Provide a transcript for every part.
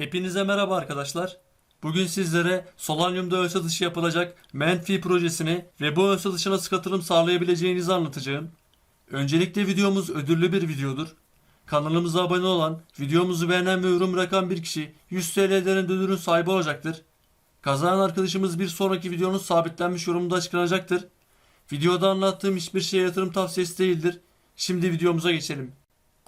Hepinize merhaba arkadaşlar. Bugün sizlere Solanyum'da ön satışı yapılacak Menfi projesini ve bu ön satışa nasıl katılım sağlayabileceğinizi anlatacağım. Öncelikle videomuz ödüllü bir videodur. Kanalımıza abone olan, videomuzu beğenen ve yorum bırakan bir kişi 100 TL'lerin ödülün sahibi olacaktır. Kazanan arkadaşımız bir sonraki videonun sabitlenmiş yorumunda açıklanacaktır. Videoda anlattığım hiçbir şey yatırım tavsiyesi değildir. Şimdi videomuza geçelim.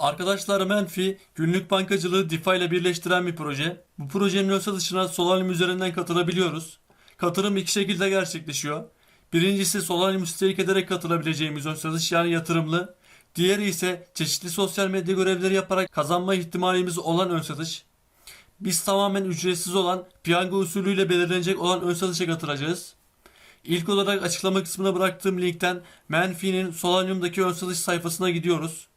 Arkadaşlar Menfi, günlük bankacılığı DeFi ile birleştiren bir proje. Bu projenin ön satışına Solanium üzerinden katılabiliyoruz. Katılım iki şekilde gerçekleşiyor. Birincisi Solanium stake ederek katılabileceğimiz ön satış yani yatırımlı. Diğeri ise çeşitli sosyal medya görevleri yaparak kazanma ihtimalimiz olan ön satış. Biz tamamen ücretsiz olan piyango usulüyle belirlenecek olan ön satışa katılacağız. İlk olarak açıklama kısmına bıraktığım linkten Menfi'nin Solanium'daki ön satış sayfasına gidiyoruz.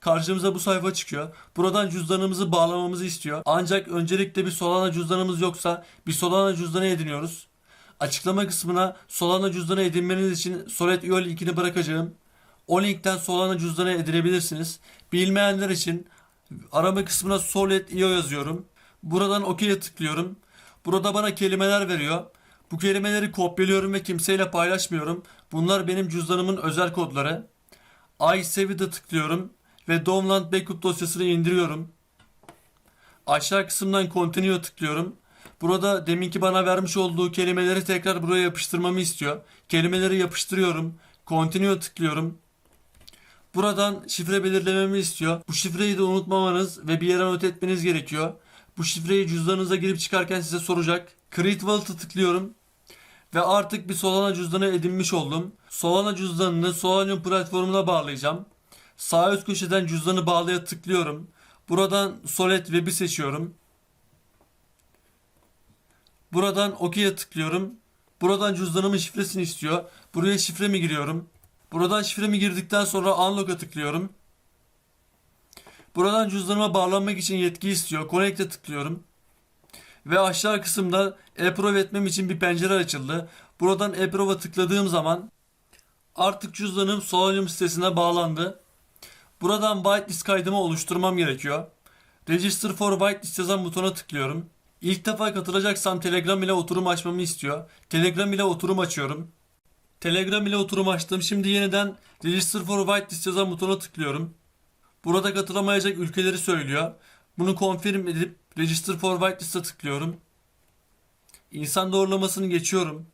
Karşımıza bu sayfa çıkıyor. Buradan cüzdanımızı bağlamamızı istiyor. Ancak öncelikle bir Solana cüzdanımız yoksa bir Solana cüzdanı ediniyoruz. Açıklama kısmına Solana cüzdanı edinmeniz için Solet.io linkini bırakacağım. O linkten Solana cüzdanı edinebilirsiniz. Bilmeyenler için arama kısmına Solet.io yazıyorum. Buradan OK'ye tıklıyorum. Burada bana kelimeler veriyor. Bu kelimeleri kopyalıyorum ve kimseyle paylaşmıyorum. Bunlar benim cüzdanımın özel kodları. iSave'de tıklıyorum ve Download Backup dosyasını indiriyorum. Aşağı kısımdan Continue'ya tıklıyorum. Burada deminki bana vermiş olduğu kelimeleri tekrar buraya yapıştırmamı istiyor. Kelimeleri yapıştırıyorum. Continue'ya tıklıyorum. Buradan şifre belirlememi istiyor. Bu şifreyi de unutmamanız ve bir yere not etmeniz gerekiyor. Bu şifreyi cüzdanınıza girip çıkarken size soracak. Create Wallet'a tıklıyorum. Ve artık bir Solana cüzdanı edinmiş oldum. Solana cüzdanını Solanium platformuna bağlayacağım. Sağ üst köşeden cüzdanı bağlaya tıklıyorum. Buradan Solet Web'i seçiyorum. Buradan OK'ye tıklıyorum. Buradan cüzdanımın şifresini istiyor. Buraya şifremi giriyorum. Buradan şifremi girdikten sonra Unlock'a tıklıyorum. Buradan cüzdanıma bağlanmak için yetki istiyor. Connect'e tıklıyorum. Ve aşağı kısımda e-prove etmem için bir pencere açıldı. Buradan e-prove'a tıkladığım zaman artık cüzdanım Solanium sitesine bağlandı. Buradan whitelist kaydımı oluşturmam gerekiyor. Register for whitelist yazan butona tıklıyorum. İlk defa katılacaksam Telegram ile oturum açmamı istiyor. Telegram ile oturum açıyorum. Telegram ile oturum açtım. Şimdi yeniden Register for whitelist yazan butona tıklıyorum. Burada katılamayacak ülkeleri söylüyor. Bunu confirm edip Register for whitelist'e tıklıyorum. İnsan doğrulamasını geçiyorum.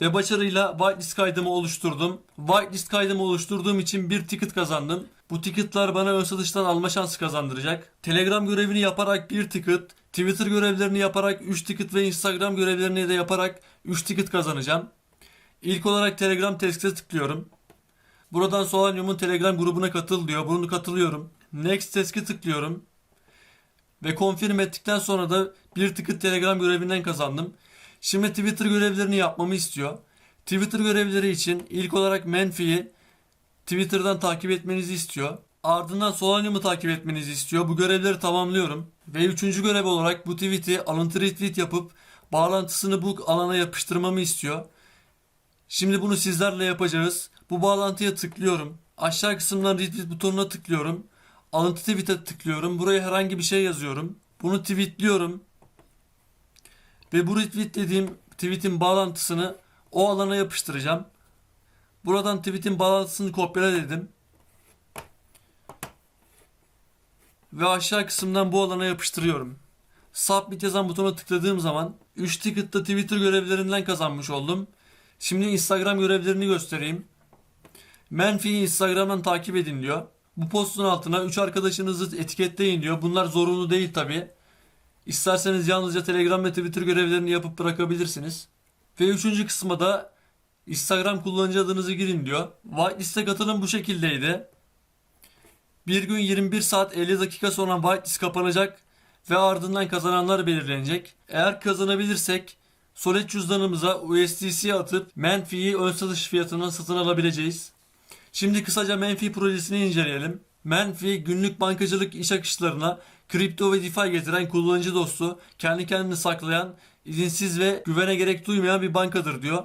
Ve başarıyla whitelist kaydımı oluşturdum. Whitelist kaydımı oluşturduğum için bir ticket kazandım. Bu ticketlar bana ön satıştan alma şansı kazandıracak. Telegram görevini yaparak bir ticket, Twitter görevlerini yaparak 3 ticket ve Instagram görevlerini de yaparak 3 ticket kazanacağım. İlk olarak Telegram test'e tıklıyorum. Buradan Solanium'un Telegram grubuna katıl diyor. Bunu katılıyorum. Next test'e tıklıyorum. Ve confirm ettikten sonra da bir ticket Telegram görevinden kazandım. Şimdi Twitter görevlerini yapmamı istiyor. Twitter görevleri için ilk olarak Menfi'yi Twitter'dan takip etmenizi istiyor. Ardından Solanium'u takip etmenizi istiyor. Bu görevleri tamamlıyorum. Ve üçüncü görev olarak bu tweet'i alıntı retweet yapıp bağlantısını bu alana yapıştırmamı istiyor. Şimdi bunu sizlerle yapacağız. Bu bağlantıya tıklıyorum. Aşağı kısımdan retweet butonuna tıklıyorum. Alıntı tweet'e tıklıyorum. Buraya herhangi bir şey yazıyorum. Bunu tweetliyorum. Ve bu retweet dediğim tweet'in bağlantısını o alana yapıştıracağım. Buradan tweet'in bağlantısını kopyala dedim. Ve aşağı kısımdan bu alana yapıştırıyorum. Submit yazan butona tıkladığım zaman 3 ticket'ta Twitter görevlerinden kazanmış oldum. Şimdi Instagram görevlerini göstereyim. Menfi'yi Instagram'dan takip edin diyor. Bu postun altına 3 arkadaşınızı etiketleyin diyor. Bunlar zorunlu değil tabi. İsterseniz yalnızca Telegram ve Twitter görevlerini yapıp bırakabilirsiniz. Ve üçüncü kısma da Instagram kullanıcı adınızı girin diyor. Whitelist'e katılım bu şekildeydi. Bir gün 21 saat 50 dakika sonra whitelist kapanacak ve ardından kazananlar belirlenecek. Eğer kazanabilirsek Solet cüzdanımıza USDC atıp Menfi'yi ön satış fiyatına satın alabileceğiz. Şimdi kısaca Menfi projesini inceleyelim. Menfi günlük bankacılık iş akışlarına kripto ve DeFi getiren kullanıcı dostu, kendi kendini saklayan, izinsiz ve güvene gerek duymayan bir bankadır diyor.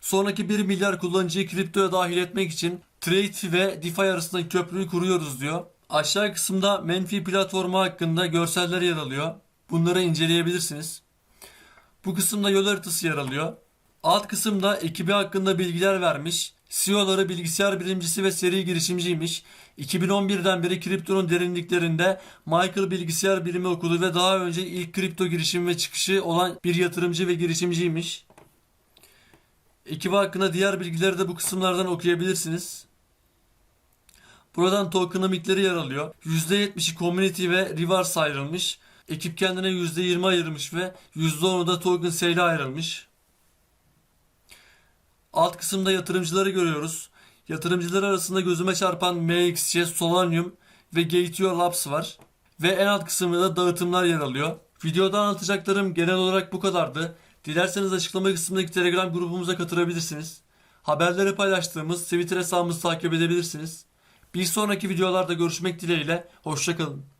Sonraki 1 milyar kullanıcıyı kriptoya dahil etmek için TradeFi ve DeFi arasındaki köprüyü kuruyoruz diyor. Aşağı kısımda Menfi platformu hakkında görseller yer alıyor. Bunları inceleyebilirsiniz. Bu kısımda yol haritası yer alıyor. Alt kısımda ekibi hakkında bilgiler vermiş. CEO'ları bilgisayar bilimcisi ve seri girişimciymiş. 2011'den beri kriptonun derinliklerinde Michael bilgisayar bilimi okudu ve daha önce ilk kripto girişim ve çıkışı olan bir yatırımcı ve girişimciymiş. Ekibi hakkında diğer bilgileri de bu kısımlardan okuyabilirsiniz. Buradan tokenomics'leri yer alıyor. %70'i community ve rewards ayrılmış. Ekip kendine %20 ayırmış ve %10'u da token sale'e ayrılmış. Alt kısımda yatırımcıları görüyoruz. Yatırımcılar arasında gözüme çarpan MXC, Solanium ve Gateo Labs var. Ve en alt kısımda da dağıtımlar yer alıyor. Videoda anlatacaklarım genel olarak bu kadardı. Dilerseniz açıklama kısmındaki Telegram grubumuza katılabilirsiniz. Haberleri paylaştığımız Twitter hesabımızı takip edebilirsiniz. Bir sonraki videolarda görüşmek dileğiyle. Hoşçakalın.